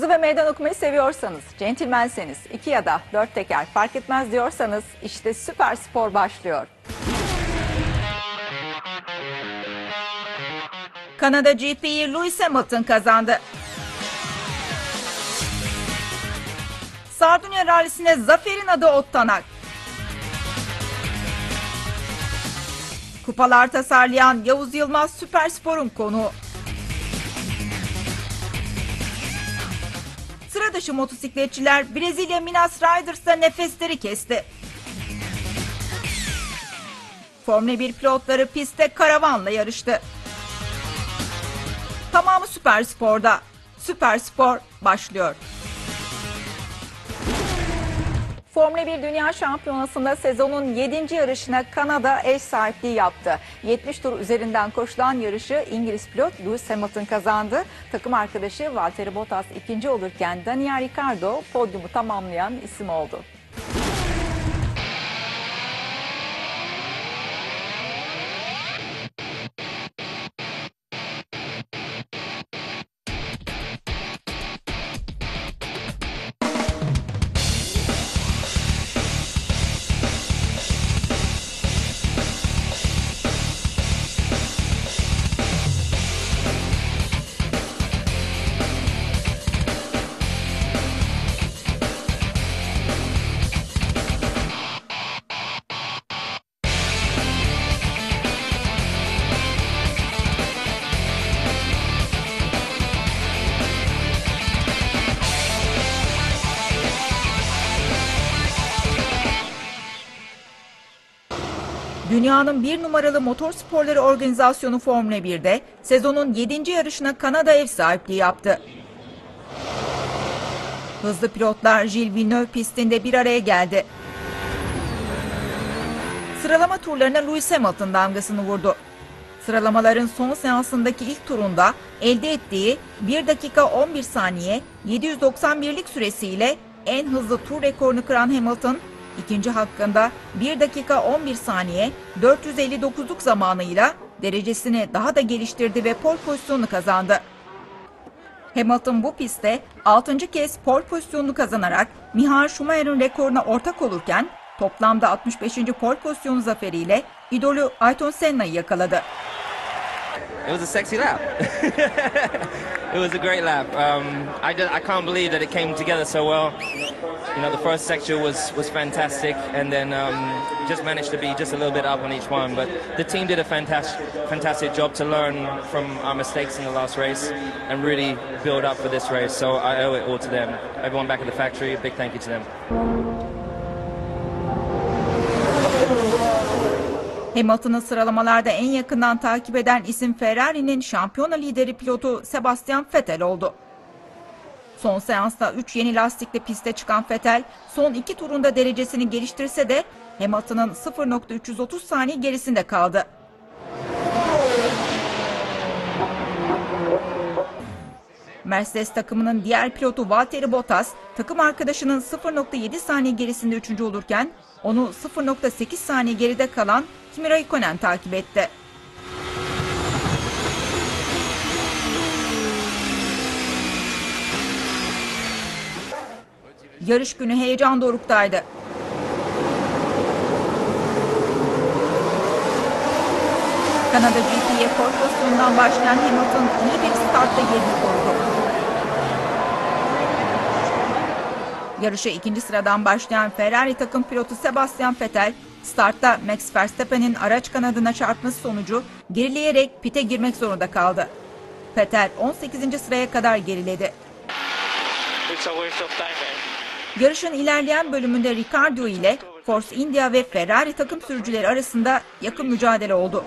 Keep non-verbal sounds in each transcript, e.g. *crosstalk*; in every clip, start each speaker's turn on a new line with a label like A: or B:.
A: Hızlı ve meydan okumayı seviyorsanız, centilmenseniz, iki ya da dört teker fark etmez diyorsanız işte süper spor başlıyor. Kanada GP'yi Lewis Hamilton kazandı. Sardunya rallisine zaferin adı Ottanak. Kupalar tasarlayan Yavuz Yılmaz Süperspor'un konuğu. Dışı motosikletçiler Brezilya Minas Riders'ta nefesleri kesti. Formula 1 pilotları pistte karavanla yarıştı. Tamamı Süper Spor'da. Süper Spor başlıyor. Formula 1 Dünya Şampiyonası'nda sezonun 7. yarışına Kanada ev sahipliği yaptı. 70 tur üzerinden koşulan yarışı İngiliz pilot Lewis Hamilton kazandı. Takım arkadaşı Valtteri Bottas ikinci olurken Daniel Ricciardo podyumu tamamlayan isim oldu. Dünyanın bir numaralı motor sporları organizasyonu Formula 1'de sezonun 7. yarışına Kanada ev sahipliği yaptı. Hızlı pilotlar Gilles Villeneuve pistinde bir araya geldi. Sıralama turlarına Lewis Hamilton damgasını vurdu. Sıralamaların son seansındaki ilk turunda elde ettiği 1 dakika 11 saniye 791'lik süresiyle en hızlı tur rekorunu kıran Hamilton, ikinci hakkında 1 dakika 11 saniye 459'luk zamanıyla derecesini daha da geliştirdi ve pole pozisyonunu kazandı. Hamilton bu pistte 6. kez pole pozisyonunu kazanarak Michael Schumacher'ın rekoruna ortak olurken toplamda 65. pole pozisyonu zaferiyle idolü Ayrton Senna'yı yakaladı.
B: It was a sexy lap. *laughs* it was a great lap. Um, I, I can't believe that it came together so well. You know, the first section was, was fantastic, and then um, just managed to be just a little bit up on each one. But the team did a fantastic, fantastic job to learn from our mistakes in the last race and really build up for this race. So I owe it all to them. Everyone back at the factory, a big thank you to them.
A: Hamilton'ı sıralamalarda en yakından takip eden isim Ferrari'nin şampiyona lideri pilotu Sebastian Vettel oldu. Son seansta 3 yeni lastikle piste çıkan Vettel son iki turunda derecesini geliştirse de Hamilton'ın 0.330 saniye gerisinde kaldı. Mercedes takımının diğer pilotu Valtteri Bottas takım arkadaşının 0.7 saniye gerisinde üçüncü olurken onu 0.8 saniye geride kalan Kimi Raikkonen takip etti. Yarış günü heyecan doruktaydı. Kanada GP'ye pole pozisyonundan başlayan Hamilton iyi bir startta yerini korudu. Yarışa ikinci sıradan başlayan Ferrari takım pilotu Sebastian Vettel, startta Max Verstappen'in araç kanadına çarpması sonucu gerileyerek pite girmek zorunda kaldı. Vettel 18. sıraya kadar geriledi. Yarışın ilerleyen bölümünde Ricardo ile Force India ve Ferrari takım sürücüleri arasında yakın mücadele oldu.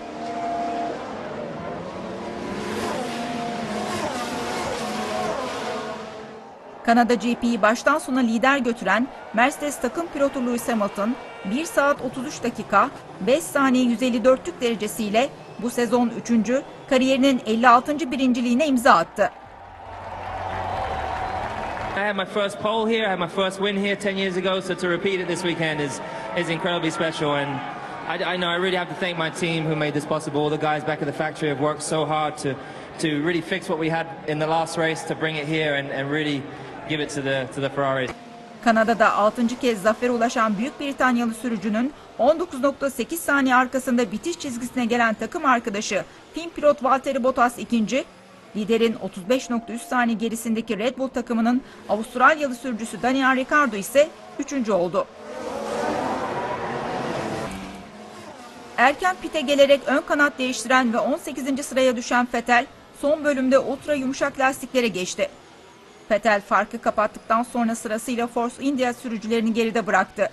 A: Kanada GP'yi baştan sona lider götüren Mercedes takım pilotu Lewis Hamilton 1 saat 33 dakika 5 saniye 154'lük derecesiyle bu sezon 3. kariyerinin 56. birinciliğine imza attı.
B: I had my first pole here. I had my first win here 10 years ago. So to repeat it this weekend is is incredibly special. And I, I know I really have to thank my team who made this possible. All the guys back at the factory have worked so hard to to really fix what we had in the last race to bring it here and, and really
A: Kanada'da 6. kez zafere ulaşan Büyük Britanyalı sürücünün 19.8 saniye arkasında bitiş çizgisine gelen takım arkadaşı Team pilot Valtteri Bottas ikinci, liderin 35.3 saniye gerisindeki Red Bull takımının Avustralyalı sürücüsü Daniel Ricciardo ise üçüncü oldu. Erken pite gelerek ön kanat değiştiren ve 18. sıraya düşen Vettel son bölümde ultra yumuşak lastiklere geçti. Vettel farkı kapattıktan sonra sırasıyla Force India sürücülerini geride bıraktı.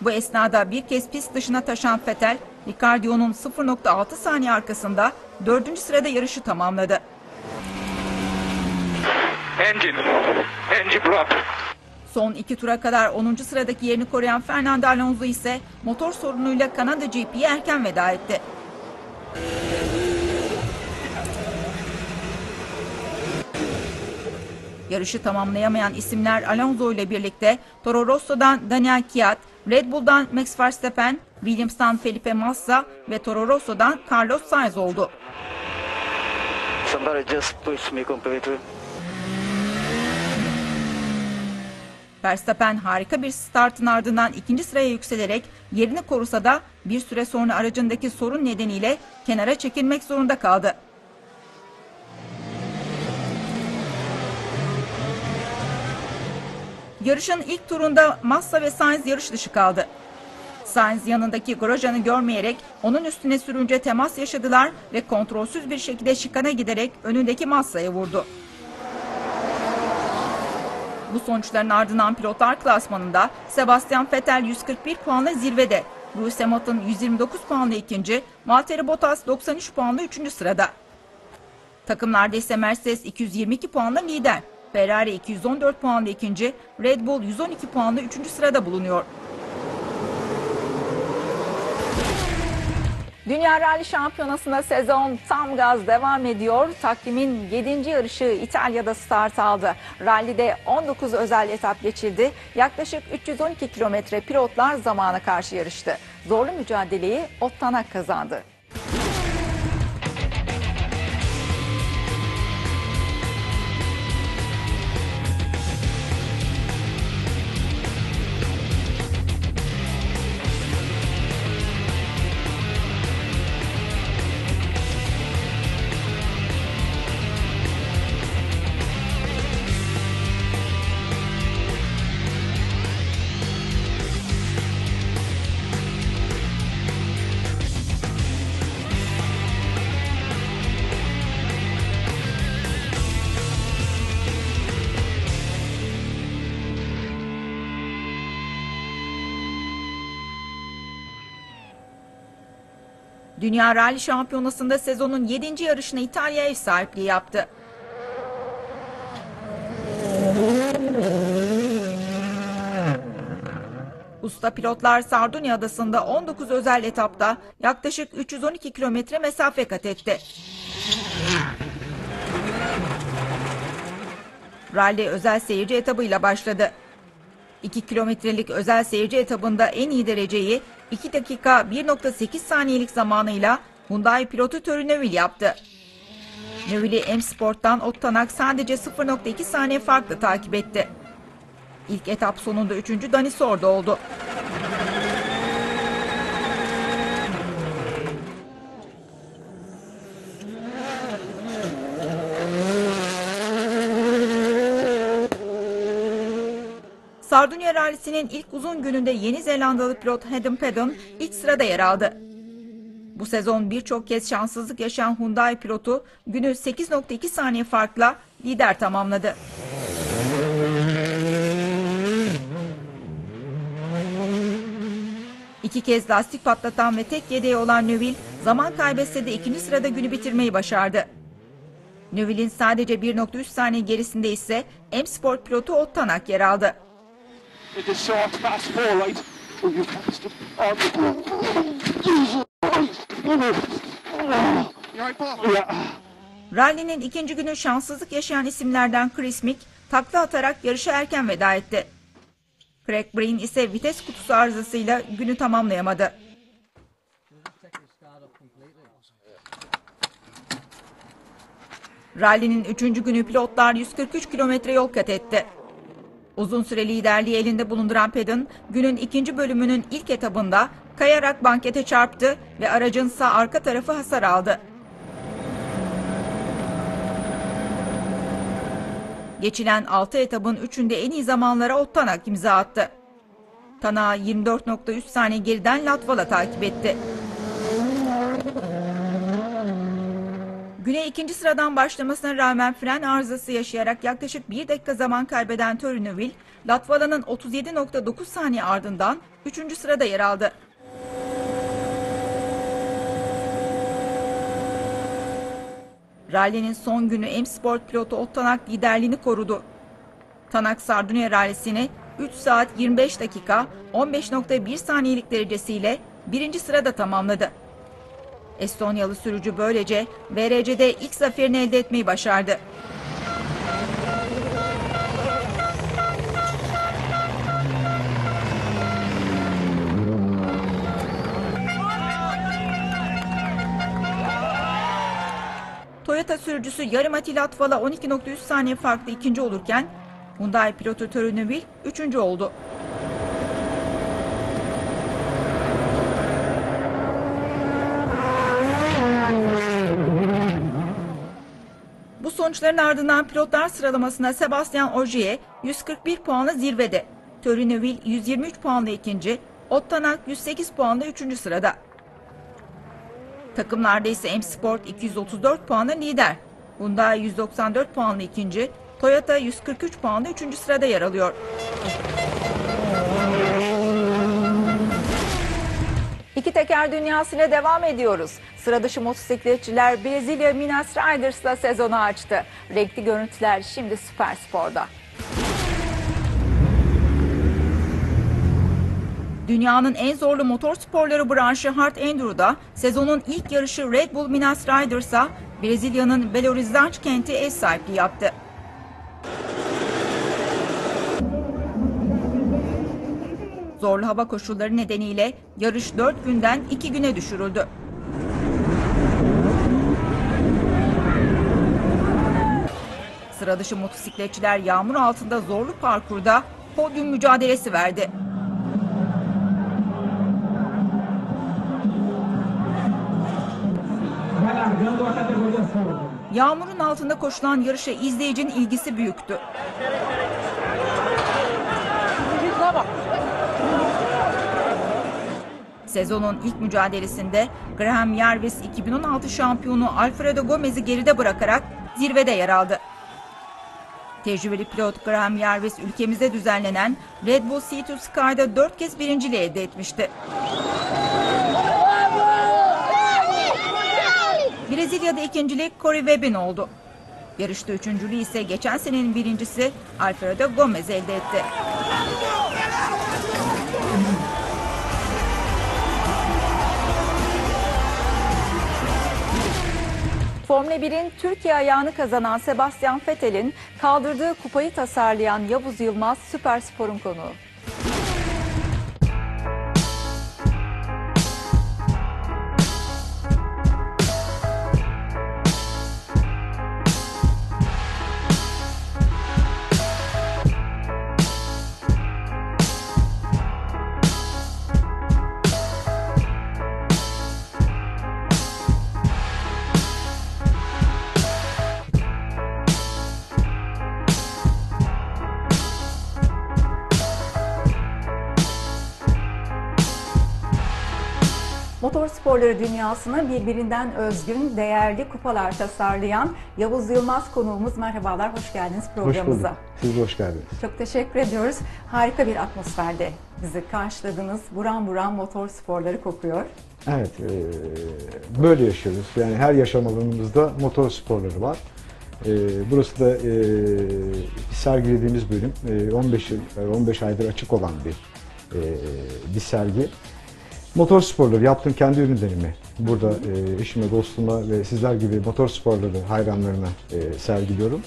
A: Bu esnada bir kez pist dışına taşan Vettel, Ricciardo'nun 0.6 saniye arkasında 4. sırada yarışı tamamladı.
C: Engine. Engine block.
A: Son iki tura kadar 10. sıradaki yerini koruyan Fernando Alonso ise motor sorunuyla Kanada GP'ye erken veda etti. Yarışı tamamlayamayan isimler Alonso ile birlikte Toro Rosso'dan Daniel Kiat, Red Bull'dan Max Verstappen, Williams'tan Felipe Massa ve Toro Rosso'dan Carlos Sainz oldu. Verstappen harika bir startın ardından ikinci sıraya yükselerek yerini korusa da bir süre sonra aracındaki sorun nedeniyle kenara çekilmek zorunda kaldı. Yarışın ilk turunda Massa ve Sainz yarış dışı kaldı. Sainz yanındaki Grosjean'ı görmeyerek onun üstüne sürünce temas yaşadılar ve kontrolsüz bir şekilde şikana giderek önündeki Massa'ya vurdu. Bu sonuçların ardından pilotlar klasmanında Sebastian Vettel 141 puanla zirvede, Lewis Hamilton 129 puanla ikinci, Valtteri Bottas 93 puanla üçüncü sırada. Takımlarda ise Mercedes 222 puanla lider, Ferrari 214 puanla ikinci, Red Bull 112 puanla üçüncü sırada bulunuyor. Dünya Rally Şampiyonası'nda sezon tam gaz devam ediyor. Takvimin 7. yarışı İtalya'da start aldı. Rally'de 19 özel etap geçildi. Yaklaşık 312 kilometre pilotlar zamana karşı yarıştı. Zorlu mücadeleyi Ottanak kazandı. Dünya Rally Şampiyonası'nda sezonun 7. yarışına İtalya ev sahipliği yaptı. Usta pilotlar Sardunya Adası'nda 19 özel etapta yaklaşık 312 kilometre mesafe kat etti. Rally özel seyirci etabıyla başladı. 2 kilometrelik özel seyirci etabında en iyi dereceyi 2 dakika 1.8 saniyelik zamanıyla Hyundai pilotu Törü Neville yaptı. Neville'i M Sport'tan Ottanak sadece 0.2 saniye farklı takip etti. İlk etap sonunda 3. Dani Sordo oldu. Sardunya Rally'sinin ilk uzun gününde Yeni Zelandalı pilot Hayden Paddon ilk sırada yer aldı. Bu sezon birçok kez şanssızlık yaşayan Hyundai pilotu günü 8.2 saniye farkla lider tamamladı. İki kez lastik patlatan ve tek yedeği olan Neville zaman kaybetse de ikinci sırada günü bitirmeyi başardı. Neville'in sadece 1.3 saniye gerisinde ise M Sport pilotu Ottanak yer aldı.
D: It is so fast four right. Oh, you Christ. You right, Paul? Yeah.
A: Rally'nin ikinci günü şanssızlık yaşayan isimlerden Chris Mick takla atarak yarışa erken veda etti. Craig Breen ise vites kutusu arızasıyla günü tamamlayamadı. Rally'nin 3. günü pilotlar 143 kilometre yol kat etti. Uzun süre liderliği elinde bulunduran Pedon, günün ikinci bölümünün ilk etabında kayarak bankete çarptı ve aracın sağ arka tarafı hasar aldı. Geçilen 6 etabın 3'ünde en iyi zamanlara Ottanak imza attı. Tana 24.3 saniye geriden Latvala takip etti. Güne ikinci sıradan başlamasına rağmen fren arızası yaşayarak yaklaşık bir dakika zaman kaybeden Toruneville, Latvala'nın 37.9 saniye ardından 3. sırada yer aldı. Rally'nin son günü M Sport pilotu Ottanak liderliğini korudu. Tanak Sardunya rallisini 3 saat 25 dakika 15.1 saniyelik derecesiyle birinci sırada tamamladı. Estonyalı sürücü böylece VRC'de ilk zaferini elde etmeyi başardı. Toyota sürücüsü Yarimati Latvala 12.3 saniye farklı ikinci olurken Hyundai pilotu Toruneville üçüncü oldu. Sonuçların ardından pilotlar sıralamasında Sebastian Ogier 141 puanla zirvede. Toruneville 123 puanla ikinci, Ottanak 108 puanla üçüncü sırada. Takımlarda ise M Sport 234 puanla lider. Hyundai 194 puanla ikinci, Toyota 143 puanla üçüncü sırada yer alıyor. İki teker dünyasıyla devam ediyoruz. Sıra dışı motosikletçiler Brezilya Minas Riders'la sezonu açtı. Renkli görüntüler şimdi Süper Spor'da. Dünyanın en zorlu motor sporları branşı Hard Enduro'da sezonun ilk yarışı Red Bull Minas Riders'a Brezilya'nın Belo Horizonte kenti ev sahipliği yaptı. Zorlu hava koşulları nedeniyle yarış 4 günden 2 güne düşürüldü. Sıra dışı motosikletçiler yağmur altında zorlu parkurda podyum mücadelesi verdi. Yağmurun altında koşulan yarışa izleyicinin ilgisi büyüktü. Sezonun ilk mücadelesinde Graham Jarvis 2016 şampiyonu Alfredo Gomez'i geride bırakarak zirvede yer aldı. Tecrübeli pilot Graham Jarvis ülkemizde düzenlenen Red Bull Sea2 Sky'da 4 kez birinciliği elde etmişti. Brezilya'da ikincilik Corey Webb'in oldu. Yarışta üçüncülüğü ise geçen senenin birincisi Alfredo Gomez elde etti. Formula 1'in Türkiye ayağını kazanan Sebastian Vettel'in kaldırdığı kupayı tasarlayan Yavuz Yılmaz Süper Spor'un konuğu.
E: Sporları dünyasına birbirinden özgün, değerli kupalar tasarlayan Yavuz Yılmaz konuğumuz. Merhabalar, hoş geldiniz
F: Hoş
E: programımıza.
F: bulduk. Siz hoş geldiniz.
E: Çok teşekkür ediyoruz. Harika bir atmosferde bizi karşıladınız. Buram buram motor sporları kokuyor.
F: Evet, e, böyle yaşıyoruz. Yani her yaşam alanımızda motor sporları var. E, burası da e, sergilediğimiz bölüm e, 15 yıl, 15 aydır açık olan bir e, bir sergi. Motor sporları yaptığım kendi ürünlerimi burada e, eşime, dostuma ve sizler gibi motor sporları hayranlarına e, sergiliyorum.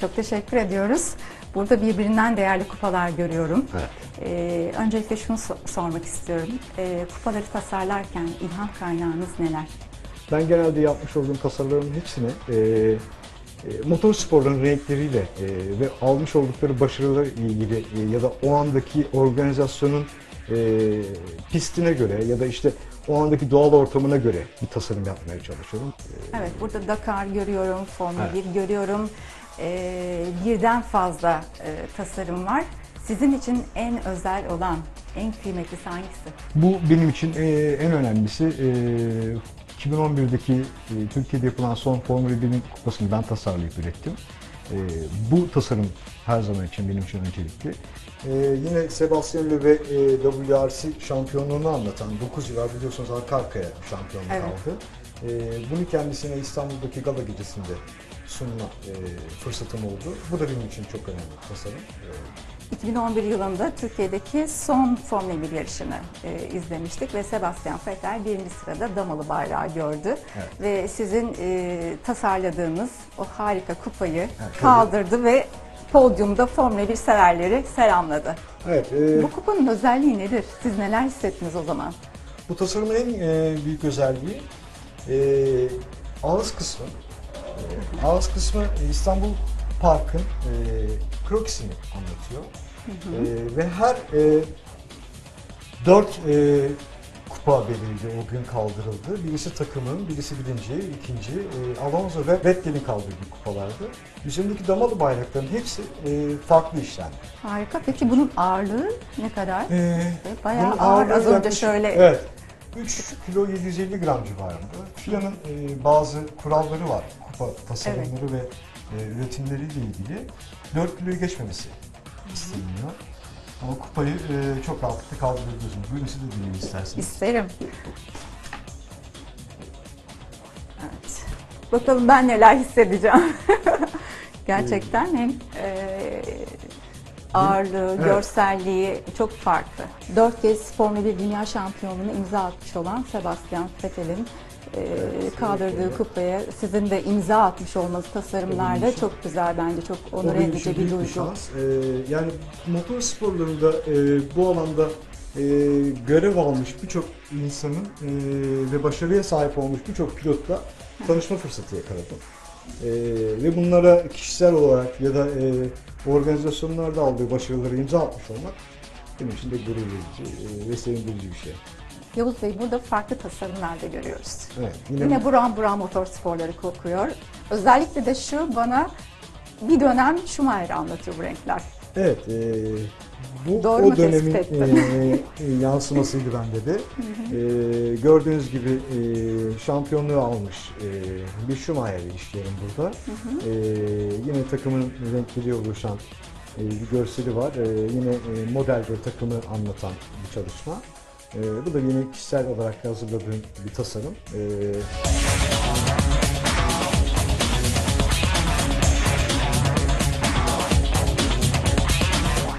E: Çok teşekkür ediyoruz. Burada birbirinden değerli kupalar görüyorum.
F: Evet.
E: Ee, öncelikle şunu so- sormak istiyorum. Ee, kupaları tasarlarken ilham kaynağınız neler?
F: Ben genelde yapmış olduğum tasarımların hepsini e, e, motor sporların renkleriyle e, ve almış oldukları başarılarla ilgili e, ya da o andaki organizasyonun e, pistine göre ya da işte o andaki doğal ortamına göre bir tasarım yapmaya çalışıyorum.
E: Evet, burada Dakar görüyorum, Formula
F: Evet.
E: 1 görüyorum. Ee, birden fazla e, tasarım var. Sizin için en özel olan, en kıymetlisi hangisi?
F: Bu benim için e, en önemlisi e, 2011'deki e, Türkiye'de yapılan son Formula 1'in kupasını ben tasarlayıp ürettim. E, bu tasarım her zaman için benim için öncelikli. E, yine Sebastian Loeb e, WRC şampiyonluğunu anlatan 9 yıllar biliyorsunuz arka arkaya şampiyonluk
E: Evet.
F: aldı. E, bunu kendisine İstanbul'daki gala gecesinde sunma e, fırsatım oldu. Bu da benim için çok önemli bir tasarım. E,
E: 2011 yılında Türkiye'deki son Formula 1 yarışını e, izlemiştik ve Sebastian Vettel birinci sırada damalı bayrağı gördü.
F: Evet.
E: Ve sizin e, tasarladığınız o harika kupayı
F: şöyle.
E: kaldırdı ve podyumda Formula 1 severleri selamladı.
F: evet, e,
E: Bu kupanın özelliği nedir? Siz neler hissettiniz o zaman?
F: Bu tasarımın en e, büyük özelliği e, ağız kısmı. E, ağız kısmı İstanbul Park'ın e, krokisini anlatıyor. E, ve her e, dört e, kupa belirli o gün kaldırıldı. Birisi takımın, birisi birinci, ikinci. E, Alonso ve Vettel'in kaldırdığı kupalardı. Üzerindeki damalı bayrakların hepsi e, farklı işlendi.
E: Harika. Peki bunun ağırlığı ne kadar?
F: Ee,
E: Bayağı
F: bunun
E: ağır. Az önce şöyle
F: Evet. 3 kilo 750 gram civarında. FIA'nın e, bazı kuralları var. Kupa tasarımları ve e, üretimleriyle ilgili. 4 kiloyu geçmemesi isteniyor. Ama kupayı e, çok rahatlıkla kaldırabiliyorsunuz. Buyurun siz de dinleyin isterseniz.
E: İsterim. Evet. Bakalım ben neler hissedeceğim. *laughs* Gerçekten hem e, ağırlığı,
F: Evet.
E: görselliği çok farklı. Dört kez Formula 1 Dünya Şampiyonluğunu imza atmış olan Sebastian Vettel'in e, kaldırdığı kupaya sizin de imza atmış olmanız tasarımlarda çok güzel bence çok onur
F: benim
E: edici bir duygu.
F: şans. Ee, yani motor sporlarında e, bu alanda e, görev almış birçok insanın e, ve başarıya sahip olmuş birçok pilotla tanışma fırsatı yakaladım. E, ve bunlara kişisel olarak ya da e, organizasyonlarda aldığı başarıları imza atmış olmak benim için de gurur verici e, ve sevindirici bir şey.
E: Yavuz Bey burada farklı tasarımlar da görüyoruz.
F: Evet, yine,
E: Yine buram buram motor sporları kokuyor. Özellikle de şu bana bir dönem Schumacher'i anlatıyor bu renkler.
F: Evet, e, bu
E: Doğru
F: o dönemin e, e, yansımasıydı bende de. E, gördüğünüz gibi e, şampiyonluğu almış e, bir Schumacher'i işleyelim burada. E, yine takımın renkleri oluşan e, bir görseli var. E, yine e, model bir takımı anlatan bir çalışma. E, bu da yine kişisel olarak hazırladığım bir tasarım. E,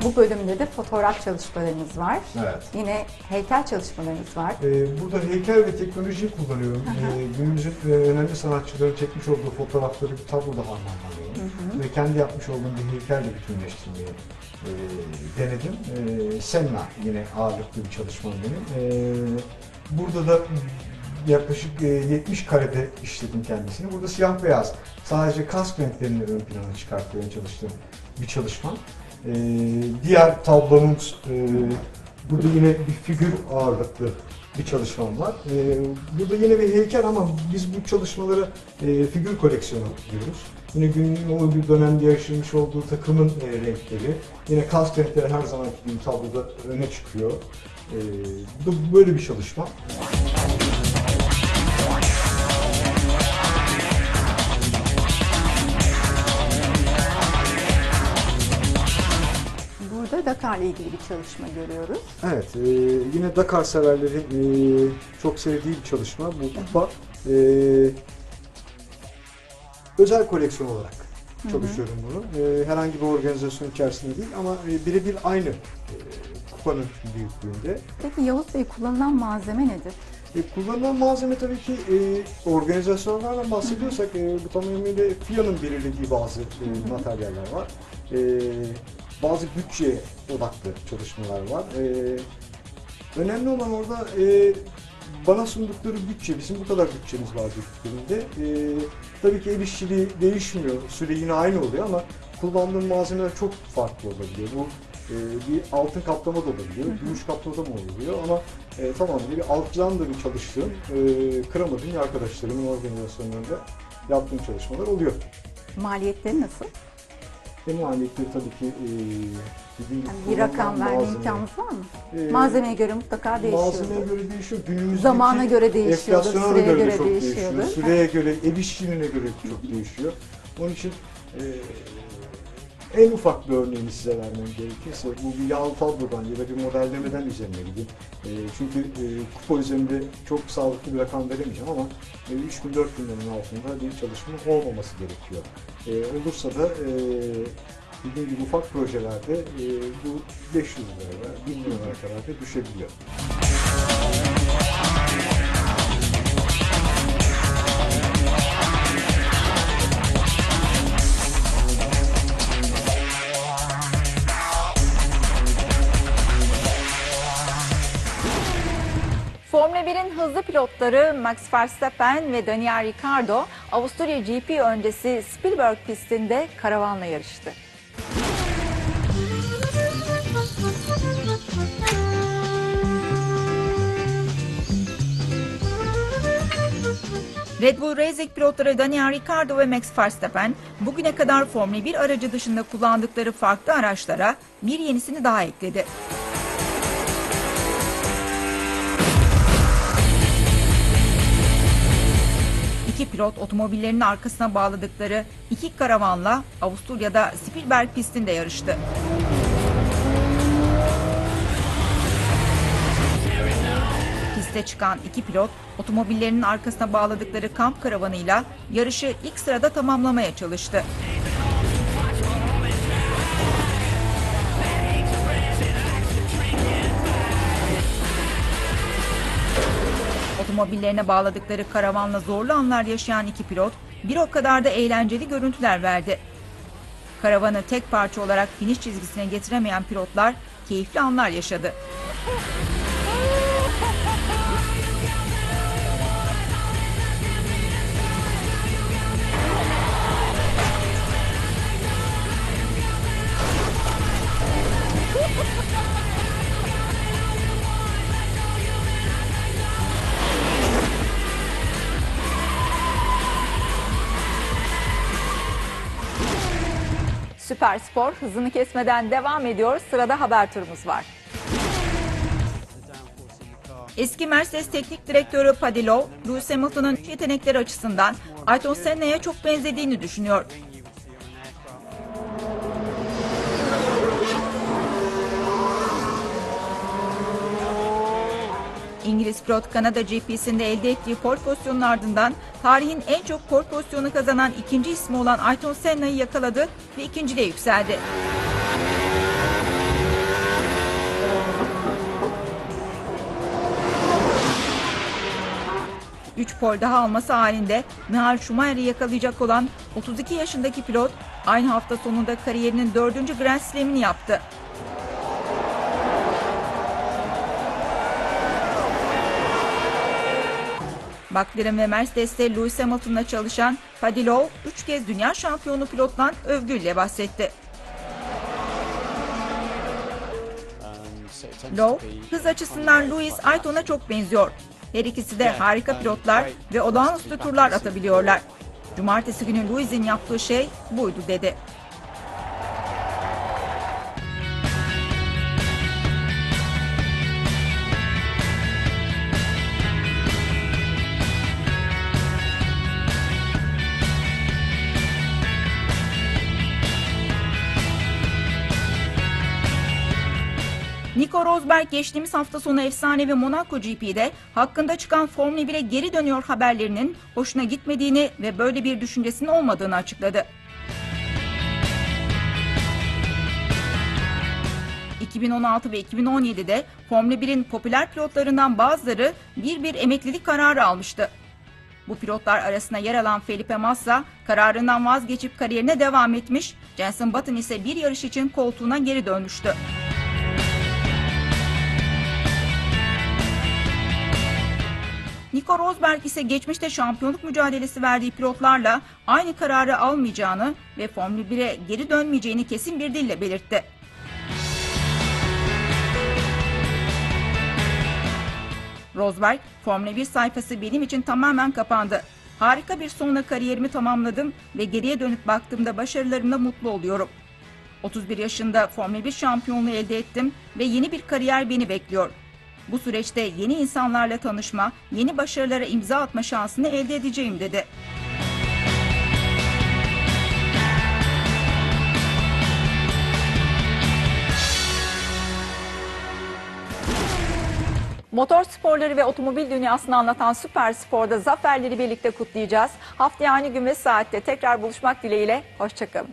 E: Bu bölümde de fotoğraf çalışmalarınız var.
F: evet.
E: Yine heykel çalışmalarınız var.
F: Ee, burada heykel ve teknolojiyi kullanıyorum. Ee, günümüzün e, önemli sanatçıların çekmiş olduğu fotoğrafları bir tabloda harmanlıyorum. Ve kendi yapmış olduğum bir heykelle bütünleştirmeyi e, denedim. E, Senna yine ağırlıklı bir çalışmam benim. E, burada da yaklaşık e, 70 karede işledim kendisini. Burada siyah beyaz sadece kask renklerini ön plana çıkartmaya çalıştığım bir çalışma. E, diğer tablomuz e, Burada yine bir figür ağırlıklı bir çalışmam var. Ee, burada yine bir heykel ama biz bu çalışmalara e, figür koleksiyonu diyoruz. Yine günün o bir dönemde yaşamış olduğu takımın e, renkleri. Yine kask renkleri her zaman gibi tabloda öne çıkıyor. Ee, bu da böyle bir çalışma.
E: Dakar'la ilgili bir çalışma görüyoruz.
F: Evet, e, yine Dakar severlerin e, çok sevdiği bir çalışma. Bu kupa e, özel koleksiyon olarak çalışıyorum bunu. E, herhangi bir organizasyon içerisinde değil ama e, birebir aynı e, kupanın büyüklüğünde.
E: Peki Yavuz Bey kullanılan malzeme nedir?
F: E, kullanılan malzeme tabii ki e, organizasyonlardan bahsediyorsak e, bu tamamıyla FIA'nın belirlediği bazı e, materyaller var. E, bazı bütçe odaklı çalışmalar var. E, önemli olan orada e, bana sundukları bütçe, bizim bu kadar bütçemiz var dediklerinde e, tabii ki el işçiliği değişmiyor, süre yine aynı oluyor ama kullandığım malzemeler çok farklı olabiliyor. Bu e, bir altın kaplama da olabiliyor, gümüş kaplama da mı olabiliyor ama e, tamamıyla bir alttan da bir çalıştığım, e, kıramadığım arkadaşlarımın organizasyonlarında yaptığım çalışmalar oluyor.
E: Maliyetleri nasıl?
F: Ve maliyetleri tabii ki e,
E: Yani bir rakam
F: kullanılan
E: verme
F: malzeme-
E: imkanınız var mı?
F: E,
E: Malzemeye göre mutlaka değişiyor.
F: Malzemeye göre değişiyor. Günümüzdeki
E: Zamana göre değişiyordur,
F: enflasyona
E: süreye
F: göre,
E: göre
F: çok
E: değişiyordur.
F: değişiyor. Süreye göre, ev işçiliğine göre çok *laughs* değişiyor. Onun için e, en ufak bir örneğini size vermem gerekirse bu bir yağlı tablodan ya da bir modellemeden üzerine gideyim. E, çünkü e, kupa üzerinde çok sağlıklı bir rakam veremeyeceğim ama e, 3000 4000 liranın altında bir çalışma olmaması gerekiyor. E, olursa da e, dediğim gibi ufak projelerde e, bu 500 liraya, 1000 liraya kadar da düşebiliyor.
A: Hızlı pilotları Max Verstappen ve Daniel Ricciardo Avusturya GP öncesi Spielberg pistinde karavanla yarıştı. Red Bull Racing pilotları Daniel Ricciardo ve Max Verstappen bugüne kadar Formula 1 aracı dışında kullandıkları farklı araçlara bir yenisini daha ekledi. Pilot otomobillerinin arkasına bağladıkları iki karavanla Avusturya'da Spielberg pistinde yarıştı. Piste çıkan iki pilot otomobillerinin arkasına bağladıkları kamp karavanıyla yarışı ilk sırada tamamlamaya çalıştı. Otomobillerine bağladıkları karavanla zorlu anlar yaşayan iki pilot bir o kadar da eğlenceli görüntüler verdi. Karavanı tek parça olarak finish çizgisine getiremeyen pilotlar keyifli anlar yaşadı. Süper Spor hızını kesmeden devam ediyor. Sırada haber turumuz var. Eski Mercedes Teknik Direktörü Paddy Lowe, Lewis Hamilton'ın yetenekleri açısından Ayrton Senna'ya çok benzediğini düşünüyor. İngiliz pilot Kanada GP'sinde elde ettiği pole pozisyonun ardından tarihin en çok pole pozisyonu kazanan ikinci ismi olan Ayrton Senna'yı yakaladı ve ikinciliğe yükseldi. Üç pol daha alması halinde Michael Schumacher'i yakalayacak olan 32 yaşındaki pilot aynı hafta sonunda kariyerinin dördüncü Grand Slam'ini yaptı. McLaren ve Mercedes'te Lewis Hamilton'la çalışan Paddy Lowe, üç kez dünya şampiyonu pilottan övgüyle bahsetti. Lowe, hız açısından Lewis Ayrton'a çok benziyor. Her ikisi de harika pilotlar ve olağanüstü turlar atabiliyorlar. Cumartesi günü Lewis'in yaptığı şey buydu dedi. Nico Rosberg geçtiğimiz hafta sonu efsanevi Monaco GP'de hakkında çıkan Formula 1'e geri dönüyor haberlerinin hoşuna gitmediğini ve böyle bir düşüncesinin olmadığını açıkladı. 2016 ve 2017'de Formula 1'in popüler pilotlarından bazıları bir bir emeklilik kararı almıştı. Bu pilotlar arasında yer alan Felipe Massa kararından vazgeçip kariyerine devam etmiş, Jenson Button ise bir yarış için koltuğuna geri dönmüştü. Nico Rosberg ise geçmişte şampiyonluk mücadelesi verdiği pilotlarla aynı kararı almayacağını ve Formula 1'e geri dönmeyeceğini kesin bir dille belirtti. Rosberg, Formula 1 sayfası benim için tamamen kapandı. Harika bir sonla kariyerimi tamamladım ve geriye dönüp baktığımda başarılarımla mutlu oluyorum. 31 yaşında Formula 1 şampiyonluğu elde ettim ve yeni bir kariyer beni bekliyor. Bu süreçte yeni insanlarla tanışma, yeni başarılara imza atma şansını elde edeceğim dedi. Motor sporları ve otomobil dünyasını anlatan Süper Spor'da zaferleri birlikte kutlayacağız. Haftaya aynı gün ve saatte tekrar buluşmak dileğiyle. Hoşçakalın.